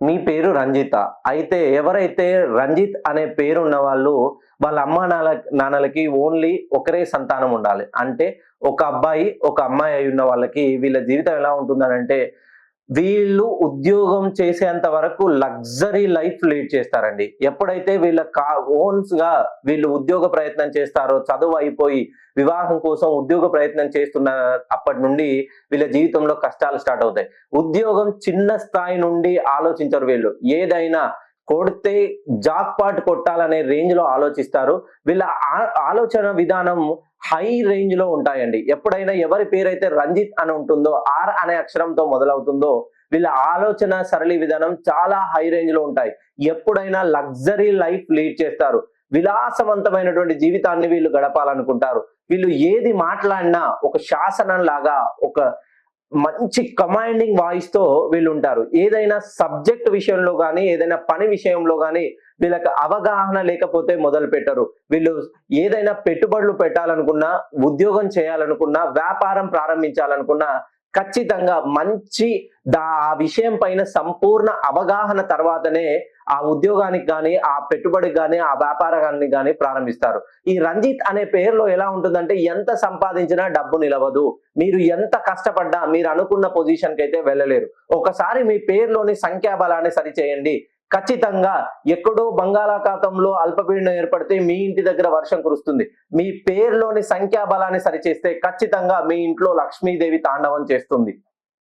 మీ పేరు రంజిత. అయితే ఎవరైతే రంజిత్ అనే పేరు ఉన్న వాళ్ళు వాళ్ళ అమ్మ నాన్న నాన్నలకి ఓన్లీ ఒకరే సంతానం ఉండాలి. అంటే ఒక అబ్బాయి ఒక అమ్మాయి అయి ఉన్న వాళ్ళకి వీళ్ళ జీవితం ఎలా ఉంటుందనంటే వీళ్ళు ఉద్యోగం చేసేంత వరకు లగ్జరీ లైఫ్ లీడ్ చేస్తారండి. ఎప్పుడైతే వీళ్ళ కా ఓన్స్గా వీళ్ళు ఉద్యోగ ప్రయత్నం చేస్తారో చదువు అయిపోయి వివాహం కోసం ఉద్యోగ ప్రయత్నం చేస్తున్న అప్పటి నుండి వీళ్ళ జీవితంలో కష్టాలు స్టార్ట్ అవుతాయి. ఉద్యోగం చిన్న స్థాయి నుండి ఆలోచించరు వీళ్ళు. ఏదైనా కొడితే జాక్ పాట్ కొట్టాలనే రేంజ్లో ఆలోచిస్తారు. వీళ్ళ ఆ- ఆలోచన విధానం హై రేంజ్లో ఉంటాయండి. ఎప్పుడైనా ఎవరి పేరైతే రంజిత్ అని ఉంటుందో ఆర్ అనే అక్షరంతో మొదలవుతుందో వీళ్ళ ఆలోచన సరళి విధానం చాలా హై రేంజ్లో ఉంటాయి. ఎప్పుడైనా లగ్జరీ లైఫ్ లీడ్ చేస్తారు. విలాసవంతమైనటువంటి జీవితాన్ని వీళ్ళు గడపాలనుకుంటారు. వీళ్ళు ఏది మాట్లాడినా ఒక శాసనం లాగా ఒక మంచి కమాండింగ్ వాయిస్తో వీళ్ళు ఉంటారు ఏదైనా సబ్జెక్ట్ విషయంలో కానీ ఏదైనా పని విషయంలో కానీ వీళ్ళకి అవగాహన లేకపోతే మొదలు పెట్టరు. వీళ్ళు ఏదైనా పెట్టుబడులు పెట్టాలనుకున్నా ఉద్యోగం చేయాలనుకున్నా వ్యాపారం ప్రారంభించాలనుకున్నా ఖచ్చితంగా మంచి దా ఆ విషయం పైన సంపూర్ణ అవగాహన తర్వాతనే ఆ ఉద్యోగానికి కానీ ఆ పెట్టుబడికి కానీ ఆ వ్యాపారాన్ని కానీ ప్రారంభిస్తారు. ఈ రంజిత్ అనే పేరులో ఎలా ఉంటుందంటే ఎంత సంపాదించినా డబ్బు నిలవదు. మీరు ఎంత కష్టపడ్డా మీరు అనుకున్న పొజిషన్కి అయితే వెళ్ళలేరు. ఒకసారి మీ పేరులోని సంఖ్యాబలాన్ని సరిచేయండి. ఖచ్చితంగా ఎక్కడో బంగాళాఖాతంలో అల్పపీడనం ఏర్పడితే మీ ఇంటి దగ్గర వర్షం కురుస్తుంది. మీ పేరులోని సంఖ్యాబలాన్ని సరిచేస్తే ఖచ్చితంగా మీ ఇంట్లో లక్ష్మీదేవి తాండవం చేస్తుంది.